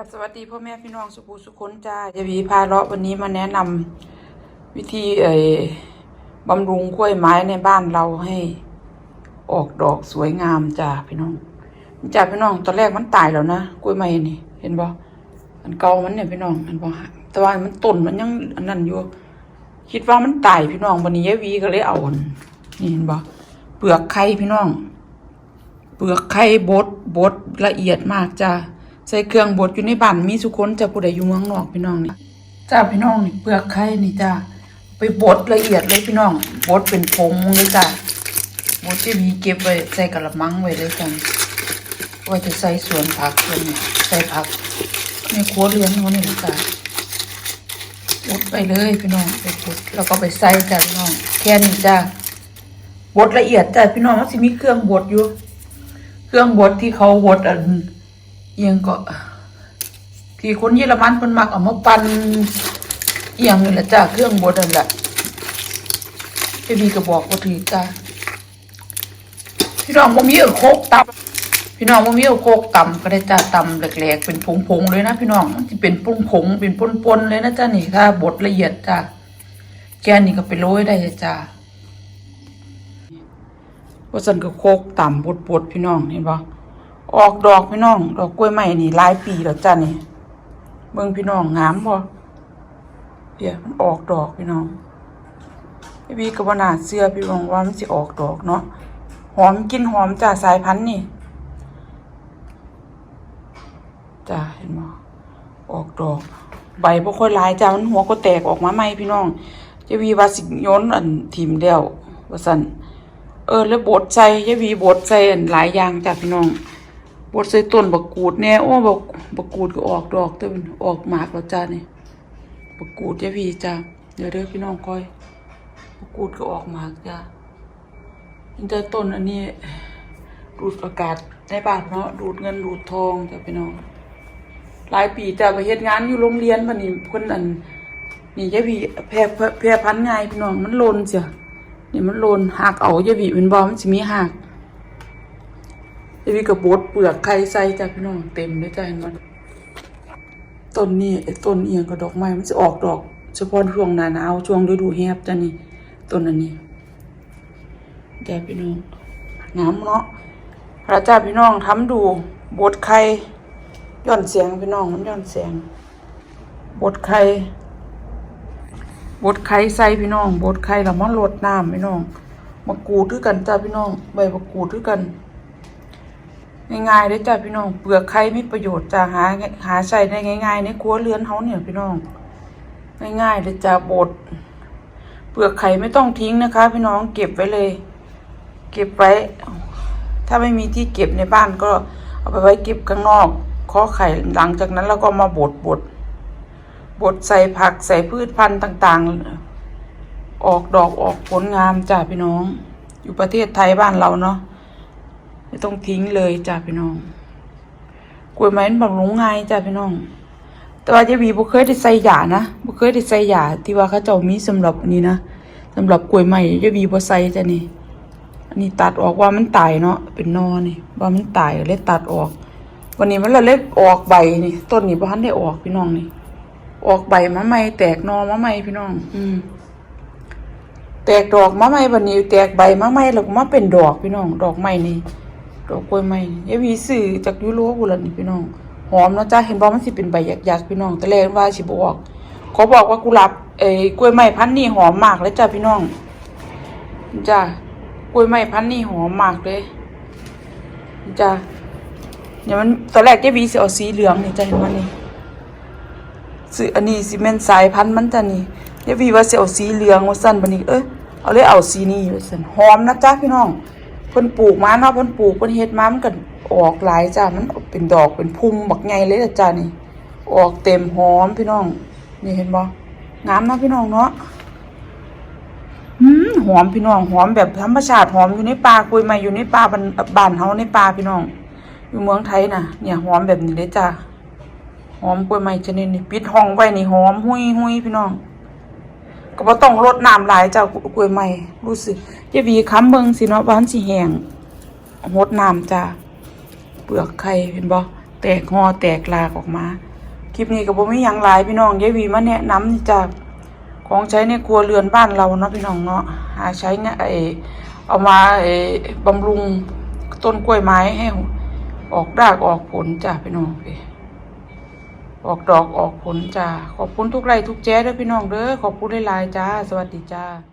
ับสวัสดีพ่อแม่พี่น้องสุภูสุคนจ้าจะวีพาเลาะวันนี้มาแนะนำวิธีเอ่อบำรุงกล้วยไม้ในบ้านเราให้ ออกดอกสวยงามจ้าพี่น้องจ้าพี่น้องตอนแรกมันตายแล้วนะกล้วยไม้นี่ เห็นบ่อันเก่ามันเนี่ยพี่น้องเห็นบ่แต่ว่ามันต้นมันยังอันนั้นอยู่ คิดว่ามันตายพี่น้องวันนี้ยายวีก็เลยเอาอันนี่เห็นบ่เปลือกไข่พี่น้อง เปลือกไข่บดบดละเอียดมากจ้า ใส่เครื่องบดอยู่ในบ้านมีสุคนจะผู้ใดอยู่เมืองนอกพี่น้องนี่จ้าพี่น้องนี่เปลือกไข่นี่จ้าไปบดละเอียดเลยพี่น้องบดเป็นผงเลยจ้าบดจะมีเก็บไว้ใส่กระมังไว้เลยกันไว้จะใส่สวนผักส่วนนี้ใส่ผักในครัวเรือนเขานี่แหละจ้าบดไปเลยพี่น้องไปบดแล้วก็ไปใส่จ้าพี่น้องแค่นี้จ้าบดละเอียดจ้าพี่น้องมันสิมีเครื่องบดอยู่ เครื่องบดที่เขาบดอัน เอียงก็ที่คนเยอรมันเพิ่นมักเอามาปั่นเอียงนี่แหละจ้าเครื่องบดนั่นแหละพี่บีก็บอกว่าถือจ้าพี่น้องบ่มีเอาโคกตำพี่น้องบ่มีเอาโคกตำก็ได้จ้าตำแหลกๆเป็นผงๆเลยนะ พี่น้องมันสิเป็นผงๆเป็นปนๆเลยนะจ้านี่ถ้าบดละเอียดจ้าแกนี่ก็ไปโรยได้จ้าว่าสันก็โคกต่ำบดบดๆพี่น้องเห็นปะ ออกดอกพี่น้อง ดอกกล้วยไม้นี่หลายปีแล้วจ้านี่เบิ่งพี่น้องงามบ่เดี๋ยวมันออกดอกพี่น้องพี่บีก็บ่น่าเชื่อพี่น้องว่ามันสิออกดอกเนาะหอมกลินหอมจ้าสายพันธุ์นี่จ้าเห็นบ่ออกดอก ใบบ่ค่อยหลายจ้ามันหัวก็แตกออกมาใหม่พี่น้องเจะวีว่าสิโยนอันทิมแล้วว่าซั่นเออแล้วบดใส่ยายหวีบดใส่อันหลายอย่างจ้ะพี่น้อง บดใส่ต้นบักกูดแน่โอ้บักบักกูดก็ออกดอกแต่มันออกหมากแล้วจ้านี่บักกูดยายหวีจ้าเดี๋ยวเด้อพี่น้องคอยบักกูดก็ออกหมากจ้าอินเตอร์ต้นอันนี้ ดูดอากาศในบ้านเนาะดูดเงินดูดทองจ้ะพี่น้อง หลายปีจ้ะไปเฮ็ดงานอยู่โรงเรียนบัดนี้เพิ่นอันนี่ยายหวีแพร่แพร่พันธุ์ง่ายพี่น้องมันลนเสียนี่มันโลนหักเอาย่าบีเป็นบอมันสิมีหัก อย่าบีกับบดเปลือกไข่ใส่จ้ะพี่น้องเต็มเลยจ้ะเห็นมันต้นนี้ไอ้ต้นเอียงกับดอกไม้มันจะออกดอก เฉพาะช่วงหน้าหนาวช่วงฤดูแห้งจ้ะนี่ต้นอันนี้จ้ะพี่น้องงามเนาะพระเจ้าพี่น้องทำดูบดไข่ย่อนเสียงพี่น้องมันย่อนเสียงบดไข่บดไข่ใส่พี่น้องบดไข่แล้วมาลดน้ำพี่น้องมากรูดด้วยกันจ้าพี่น้องใบมะกรูดด้วยกัน ง่ายๆเลยจ้าพี่น้อง เปลือกไข่มีประโยชน์จ้าหาหาใส่ได้ง่ายๆในครัวเรือนเฮาเนี่ยพี่น้อง ง่ายๆเลยจ้าบด เปลือกไข่ไม่ต้องทิ้งนะคะ พี่น้องเก็บไว้เลย เก็บไว้ ถ้าไม่มีที่เก็บในบ้านก็เอาไปไว้เก็บข้างนอกข้อไข่หลังจากนั้นเราก็มาบดบดบดใส่ผักใส่พืชพันธุ์ต่างๆ ออกดอกออกผลงามจ้าพี่น้อง อยู่ประเทศไทยบ้านเราเนาะ ไม่ต้องทิ้งเลยจ้าพี่น้องกล้วยไม้บำรุงง่ายจ้าพี่น้อง แต่ว่าเจบีบ่เคยได้ใส่ยานะบ่เคยได้ใส่ยาที่ว่าเขาเจ้ามีสำหรับนี้นะสำหรับกล้วยไม้เจบีบ่ใส่จ้ะนี่อันนี้ตัดออกว่ามันตายเนาะเป็นนอนี่ ว่ามันตายเลยตัดออก วันนี้มันเลยเล็ออกใบนี่ต้นนี้บ่ทันได้ออกพี่น้องนี่ ออกใบมะไม่แตกนอมะไม่พี่น้อง อืมแตกดอกมะไม่บันนี้ แตกใบมะไม่แล้วมาเป็นดอกพี่น้อง ดอกไม้นี่ ดอกกล้วยไม้ยายวีซื้อจากยุโรปพุ่นล่ะนี่พี่น้องหอมเนาะจ้าเห็นบ่มันสิเป็นใบหยักๆพี่น้องแต่แรกว่าสิบอกเขาบอกว่ากุหลาบเอ้ยกล้วยไม้พันนี้หอมมากเลยจ้าพี่น้องจ้ากล้วยไม้พันนี้หอมมากเลยจ้าเนี่ยมันตอนแรกยายวีสิเอาสีเหลืองนี่จ้าเห็นบ่นี่ซื้ออันนี้สิแม่นสายพันธุ์มันจ้ะนี่เดี๋ยววีว่าสิเอาสีเหลืองว่าซั่นบัดนี้เอ้ยเอาเลยเอาสีนี้ว่าซั่นหอมนะจ๊ะพี่น้อง เพิ่นปลูกมาเนาะเพิ่นปลูกเพิ่นเฮ็ดมามันก็ออกหลายจ้ะมันเป็นดอกเป็นพุ่มบักใหญ่เลยจ้ะนี่ ออกเต็มหอมพี่น้อง นี่เห็นบ่งามเนาะพี่น้องเนาะหืมหอมพี่น้องหอมแบบธรรมชาติหอมอยู่ในป่ากล้วยไม้อยู่ในป่าบ้านบ้านเฮาในป่าพี่น้อง อยู่เมืองไทยน่ะ เนี่ยหอมแบบนี้เลยจ้ะหอมกล้วยไม้ชนิดนี้ปิดห้องไว้นี่หอมหุยหุยพี่น้อง ก็บ่ต้องรดน้ำหลายเจ้ากล้วยไม้รู้สึกจะวีค้ำเบิงสิเนาะว่านสิแหงรดน้ำจ้าเปลือกไข่เห็นบ่แตกหอแตกลากออกมา คลิปนี้ก็บ่มีหยังหลายพี่น้องยายวีมาแนะนำจ้ะของใช้ในครัวเรือนบ้านเราเนาะพี่น้องเนาะหาใช้เนี่ยไอเอามาไอบำรุงต้นกล้วยไม้ให้ออกรากออกผลจ้ะพี่น้องพี่ ออกดอกออกผลจ้า ขอบคุณทุกไร่ทุกแจ้เด้อพี่น้องเด้อ ขอบคุณหลายๆจ้า สวัสดีจ้า